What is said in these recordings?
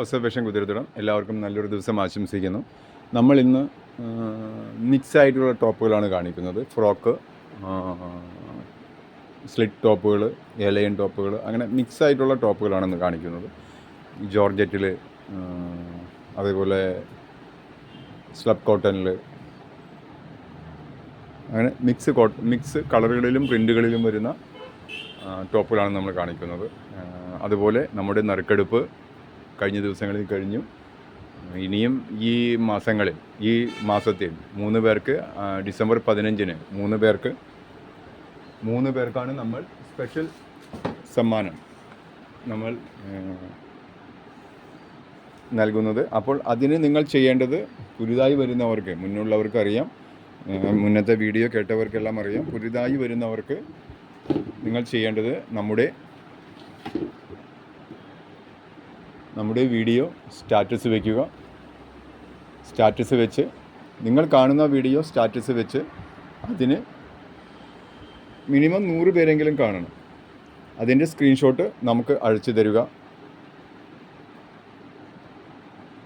Observation കുതിരത്തിടം എല്ലാവർക്കും നല്ലൊരു ദിവസം ആശംസിക്കുന്നു. നമ്മൾ ഇന്ന് മിക്സ് ആയിട്ടുള്ള ടോപ്പുകളാണ് കാണിക്കുന്നത്. ഫ്രോക്ക് സ്ലിറ്റ് ടോപ്പുകൾ ഏലയൻ ടോപ്പുകൾ അങ്ങനെ മിക്സ് ആയിട്ടുള്ള ടോപ്പുകളാണെന്ന് കാണിക്കുന്നത്. ജോർജറ്റിൽ അതേപോലെ സ്ലബ് കോട്ടണിൽ അങ്ങനെ മിക്സ് കോട്ട് മിക്സ് കളറുകളിലും പ്രിന്റുകളിലും വരുന്ന ടോപ്പുകളാണ് നമ്മൾ കാണിക്കുന്നത്. അതുപോലെ നമ്മുടെ നറുക്കെടുപ്പ് കഴിഞ്ഞ ദിവസങ്ങളിൽ കഴിഞ്ഞു. ഇനിയും ഈ മാസങ്ങളിൽ ഈ മാസത്തിൽ മൂന്ന് പേർക്ക് ഡിസംബർ പതിനഞ്ചിന് മൂന്ന് പേർക്ക് മൂന്ന് പേർക്കാണ് നമ്മൾ സ്പെഷ്യൽ സമ്മാനം നമ്മൾ നൽകുന്നത്. അപ്പോൾ അതിന് നിങ്ങൾ ചെയ്യേണ്ടത് പുതുതായി വരുന്നവർക്ക് മുന്നുള്ളവർക്ക് അറിയാം മുന്നത്തെ വീഡിയോ കേട്ടവർക്കെല്ലാം അറിയാം. പുതുതായി വരുന്നവർക്ക് നിങ്ങൾ ചെയ്യേണ്ടത് നമ്മുടെ നമ്മുടെ വീഡിയോ സ്റ്റാറ്റസ് വയ്ക്കുക സ്റ്റാറ്റസ് വെച്ച് നിങ്ങൾ കാണുന്ന വീഡിയോ സ്റ്റാറ്റസ് വെച്ച് അതിന് മിനിമം നൂറ് പേരെങ്കിലും കാണണം. അതിന്റെ സ്ക്രീൻഷോട്ട് നമുക്ക് അഴിച്ചു തരിക.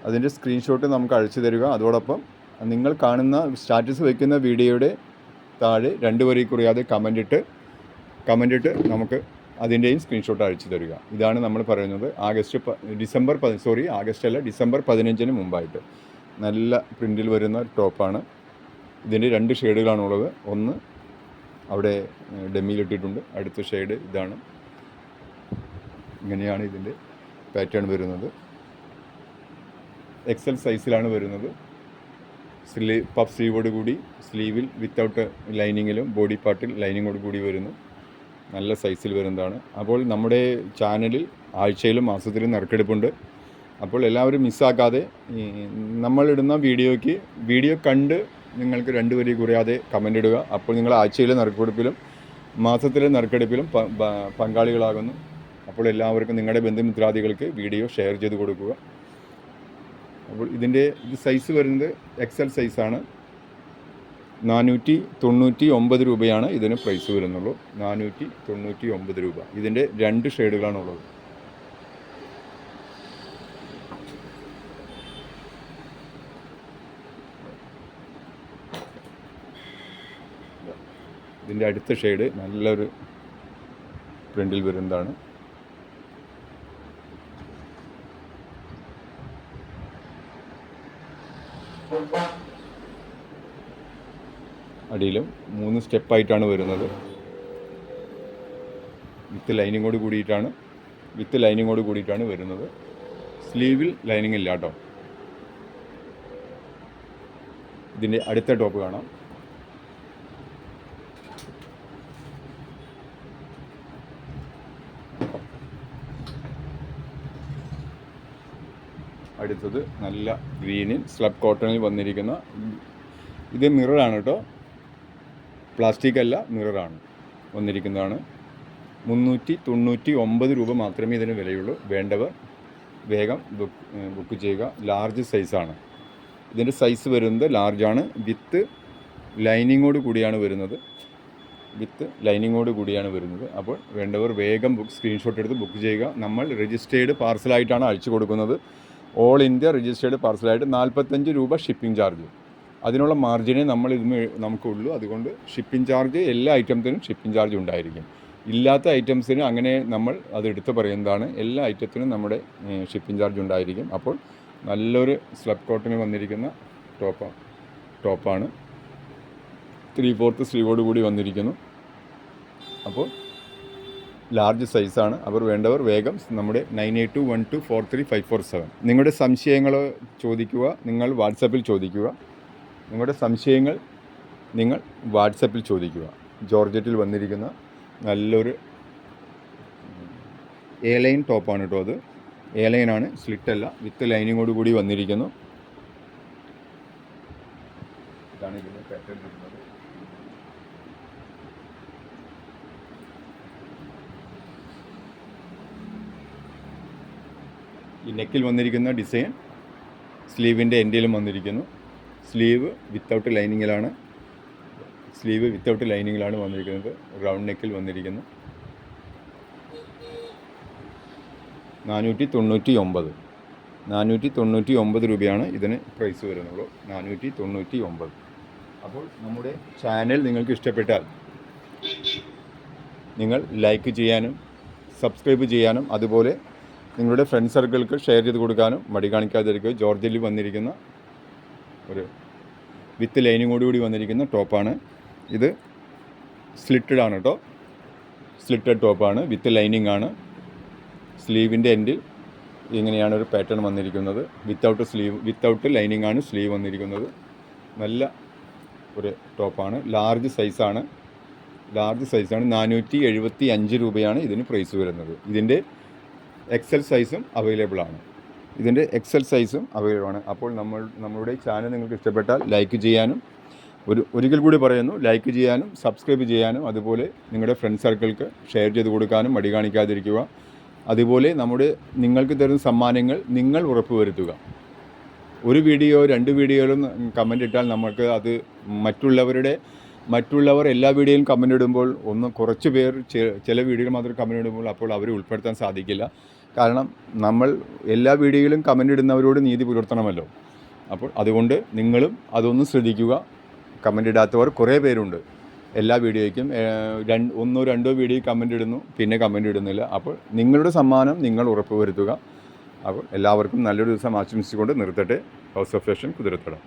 അതിന്റെ സ്ക്രീൻഷോട്ട് നമുക്ക് അഴിച്ചു തരിക. അതോടൊപ്പം നിങ്ങൾ കാണുന്ന സ്റ്റാറ്റസ് വയ്ക്കുന്ന വീഡിയോയുടെ താഴെ രണ്ട് വരി കുറയാതെ കമന്റ് ഇട്ട് കമന്റ് ഇട്ട് നമുക്ക് അതിന്റെയും സ്ക്രീൻഷോട്ട് അയച്ചു തരിക. ഇതാണ് നമ്മൾ പറയുന്നത് ആഗസ്റ്റ് ഡിസംബർ സോറി ആഗസ്റ്റ് അല്ല ഡിസംബർ പതിനഞ്ചിന് മുമ്പായിട്ട്. നല്ല പ്രിന്റിൽ വരുന്ന ടോപ്പാണ് ഇതിന്റെ രണ്ട് ഷെയ്ഡുകളാണുള്ളത്. ഒന്ന് അവിടെ ഡെമ്മിയിലിട്ടിട്ടുണ്ട് അടുത്ത ഷെയ്ഡ് ഇതാണ്. ഇങ്ങനെയാണ് ഇതിന്റെ പാറ്റേൺ വരുന്നത്. എക്സൽ സൈസിലാണ് വരുന്നത്. സ്ലീവ് പഫ് സ്ലീവോട് കൂടി സ്ലീവിൽ വിത്തൗട്ട് ലൈനിങ്ങിലും ബോഡി പാർട്ടിൽ ലൈനിങ്ങോട് കൂടി വരുന്നു. നല്ല സൈസിൽ വരുന്നതാണ്. അപ്പോൾ നമ്മുടെ ചാനലിൽ ആഴ്ചയിലും മാസത്തിലും നറുക്കെടുപ്പുണ്ട്. അപ്പോൾ എല്ലാവരും മിസ്സാക്കാതെ നമ്മളിടുന്ന വീഡിയോയ്ക്ക് വീഡിയോ കണ്ട് നിങ്ങൾക്ക് രണ്ട് വരി കുറയാതെ കമന്റ് ഇടുക. അപ്പോൾ നിങ്ങൾ ആഴ്ചയിലെ നറുക്കെടുപ്പിലും മാസത്തിലെ നറുക്കെടുപ്പിലും പങ്കാളികളാകുന്നു. അപ്പോൾ എല്ലാവർക്കും നിങ്ങളുടെ ബന്ധുമിത്രാദികൾക്ക് വീഡിയോ ഷെയർ ചെയ്ത് കൊടുക്കുക. അപ്പോൾ ഇതിന്റെ ഇത് സൈസ് വരുന്നത് എക്സൽ സൈസാണ് നാനൂറ്റി തൊണ്ണൂറ്റി ഒമ്പത് രൂപയാണ് ഇതിന് പ്രൈസ് വരുന്നുള്ളൂ. നാനൂറ്റി തൊണ്ണൂറ്റി ഒമ്പത് രൂപ. ഇതിന്റെ രണ്ട് ഷെയ്ഡുകളാണുള്ളത്. ഇതിന്റെ അടുത്ത ഷെയ്ഡ് നല്ലൊരു പ്രിന്റിൽ വരുന്നതാണ്. അടിയിലും മൂന്ന് സ്റ്റെപ്പായിട്ടാണ് വരുന്നത്. വിത്ത് ലൈനിങ്ങോട് കൂടിയിട്ടാണ് വിത്ത് ലൈനിങ്ങോട് കൂടിയിട്ടാണ് വരുന്നത്. സ്ലീവിൽ ലൈനിങ് ഇല്ല കേട്ടോ. ഇതിന്റെ അടുത്ത ടോപ്പ് കാണാം. അടുത്തത് നല്ല ഗ്രീനിൽ സ്ലബ് കോട്ടണിൽ വന്നിരിക്കുന്ന ഇത് മിററാണ് കേട്ടോ. പ്ലാസ്റ്റിക് അല്ല മിററാണ്. വന്നിരിക്കുന്നതാണ്. മുന്നൂറ്റി തൊണ്ണൂറ്റി ഒമ്പത് രൂപ മാത്രമേ ഇതിന് വിലയുള്ളൂ. വേണ്ടവർ വേഗം ബുക്ക് ചെയ്യുക. ലാർജ് സൈസാണ്. ഇതിന്റെ സൈസ് വരുന്നത് ലാർജാണ്. വിത്ത് ലൈനിങ്ങോട് കൂടിയാണ് വരുന്നത്. വിത്ത് ലൈനിങ്ങോട് കൂടിയാണ് വരുന്നത്. അപ്പോൾ വേണ്ടവർ വേഗം ബുക്ക് സ്ക്രീൻഷോട്ട് എടുത്ത് ബുക്ക് ചെയ്യുക. നമ്മൾ രജിസ്റ്റേർഡ് പാർസലായിട്ടാണ് അയച്ചു കൊടുക്കുന്നത്. ഓൾ ഇന്ത്യ രജിസ്റ്റേർഡ് പാർസലായിട്ട് നാൽപ്പത്തഞ്ച് രൂപ ഷിപ്പിംഗ് ചാർജ് അതിനുള്ള മാർജിനെ നമ്മൾ ഇതിന് നമുക്കുള്ളൂ. അതുകൊണ്ട് ഷിപ്പിംഗ് ചാർജ് എല്ലാ ഐറ്റംസിനും ഷിപ്പിംഗ് ചാർജ് ഉണ്ടായിരിക്കും. ഇല്ലാത്ത ഐറ്റംസിന് അങ്ങനെ നമ്മൾ അത് എടുത്തു പറയുന്നതാണ്. എല്ലാ ഐറ്റത്തിനും നമ്മുടെ ഷിപ്പിംഗ് ചാർജ് ഉണ്ടായിരിക്കും. അപ്പോൾ നല്ലൊരു സ്ലബ് കോട്ടിന് വന്നിരിക്കുന്ന ടോപ്പ് ടോപ്പാണ് ത്രീ ഫോർത്ത് സ്ലീവോട് കൂടി വന്നിരിക്കുന്നു. അപ്പോൾ ലാർജ് സൈസാണ് അവർ വേണ്ടവർ വേഗം നമ്മുടെ nine eight two one two four three five four seven നിങ്ങളുടെ സംശയങ്ങൾ ചോദിക്കുക നിങ്ങൾ വാട്സപ്പിൽ ചോദിക്കുക. നിങ്ങളുടെ സംശയങ്ങൾ നിങ്ങൾ വാട്സപ്പിൽ ചോദിക്കുക. ജോർജറ്റിൽ വന്നിരിക്കുന്ന നല്ലൊരു എ ലൈൻ ടോപ്പാണ് കേട്ടോ അത്. എ ലൈനാണ് സ്ലിറ്റ് അല്ല വിത്ത് ലൈനിങ്ങോട് കൂടി വന്നിരിക്കുന്നു. ഇതാണ് ഇതിന്റെ പാറ്റേൺ വരുന്നത്. ഈ നെക്കിൽ വന്നിരിക്കുന്ന ഡിസൈൻ സ്ലീവിന്റെ എൻഡിലും വന്നിരിക്കുന്നു. സ്ലീവ് വിത്തൗട്ട് ലൈനിങ്ങിലാണ് സ്ലീവ് വിത്തൗട്ട് ലൈനിങ്ങിലാണ് വന്നിരിക്കുന്നത്. റൗണ്ട് നെക്കിൽ വന്നിരിക്കുന്നു. നാനൂറ്റി തൊണ്ണൂറ്റി ഒമ്പത് നാനൂറ്റി തൊണ്ണൂറ്റി ഒമ്പത് രൂപയാണ് ഇതിന് പ്രൈസ് വരുന്നുള്ളൂ. നാനൂറ്റി തൊണ്ണൂറ്റി ഒമ്പത് അപ്പോൾ നമ്മുടെ ചാനൽ നിങ്ങൾക്ക് ഇഷ്ടപ്പെട്ടാൽ നിങ്ങൾ ലൈക്ക് ചെയ്യാനും സബ്സ്ക്രൈബ് ചെയ്യാനും അതുപോലെ നിങ്ങളുടെ ഫ്രണ്ട് സർക്കിൾക്ക് ഷെയർ ചെയ്ത് കൊടുക്കാനും മടി കാണിക്കാതിരിക്കുക. ജോർജിൽ വന്നിരിക്കുന്ന ഒരു വിത്ത് ലൈനിങ്ങോട് കൂടി വന്നിരിക്കുന്ന ടോപ്പാണ്. ഇത് സ്ലിറ്റഡ് ആണ് കേട്ടോ സ്ലിറ്റഡ് ടോപ്പാണ്. വിത്ത് ലൈനിങ് ആണ്. സ്ലീവിന്റെ എൻഡിൽ ഇങ്ങനെയാണ് ഒരു പാറ്റേൺ വന്നിരിക്കുന്നത്. വിത്തൗട്ട് സ്ലീവ് വിത്തൗട്ട് ലൈനിങ് ആണ് സ്ലീവ് വന്നിരിക്കുന്നത്. നല്ല ഒരു ടോപ്പാണ്. ലാർജ് സൈസാണ് ലാർജ് സൈസാണ് നാനൂറ്റി എഴുപത്തി അഞ്ച് രൂപയാണ് ഇതിന് പ്രൈസ് വരുന്നത്. ഇതിന്റെ എക്സൽ സൈസും അവൈലബിൾ ആണ്. ഇതിന്റെ എക്സൽ സൈസും അവൈലബിൾ ആണ് അപ്പോൾ നമ്മൾ നമ്മളുടെ ചാനൽ നിങ്ങൾക്ക് ഇഷ്ടപ്പെട്ടാൽ ലൈക്ക് ചെയ്യാനും ഒരു ഒരിക്കൽ കൂടി പറയുന്നു ലൈക്ക് ചെയ്യാനും സബ്സ്ക്രൈബ് ചെയ്യാനും അതുപോലെ നിങ്ങളുടെ ഫ്രണ്ട് സർക്കിൾക്ക് ഷെയർ ചെയ്ത് കൊടുക്കാനും മടി കാണിക്കാതിരിക്കുക. അതുപോലെ നമ്മുടെ നിങ്ങൾക്ക് തരുന്ന സമ്മാനങ്ങൾ നിങ്ങൾ ഉറപ്പുവരുത്തുക. ഒരു വീഡിയോ രണ്ട് വീഡിയോയിലും കമന്റ് ഇട്ടാൽ നമുക്ക് അത് മറ്റുള്ളവരുടെ മറ്റുള്ളവർ എല്ലാ വീഡിയോയിലും കമന്റ് ഇടുമ്പോൾ ഒന്ന് കുറച്ച് പേർ ചില വീഡിയോയിൽ മാത്രം കമന്റ് ഇടുമ്പോൾ അപ്പോൾ അവരെ ഉൾപ്പെടുത്താൻ സാധിക്കില്ല. കാരണം നമ്മൾ എല്ലാ വീഡിയോയിലും കമന്റ് ഇടുന്നവരോട് നീതി പുലർത്തണമല്ലോ. അപ്പോൾ അതുകൊണ്ട് നിങ്ങളും അതൊന്ന് ശ്രദ്ധിക്കുക. കമന്റ് ഇടാത്തവർ കുറേ പേരുണ്ട്. എല്ലാ വീഡിയോയ്ക്കും രണ്ട് ഒന്നോ രണ്ടോ വീഡിയോ കമന്റ് ഇടുന്നു പിന്നെ കമന്റ് ഇടുന്നില്ല. അപ്പോൾ നിങ്ങളുടെ സമ്മാനം നിങ്ങൾ ഉറപ്പുവരുത്തുക. അപ്പോൾ എല്ലാവർക്കും നല്ലൊരു ദിവസം ആശംസിച്ചുകൊണ്ട് നിർത്തട്ടെ. House of fashion Kuthirathadam.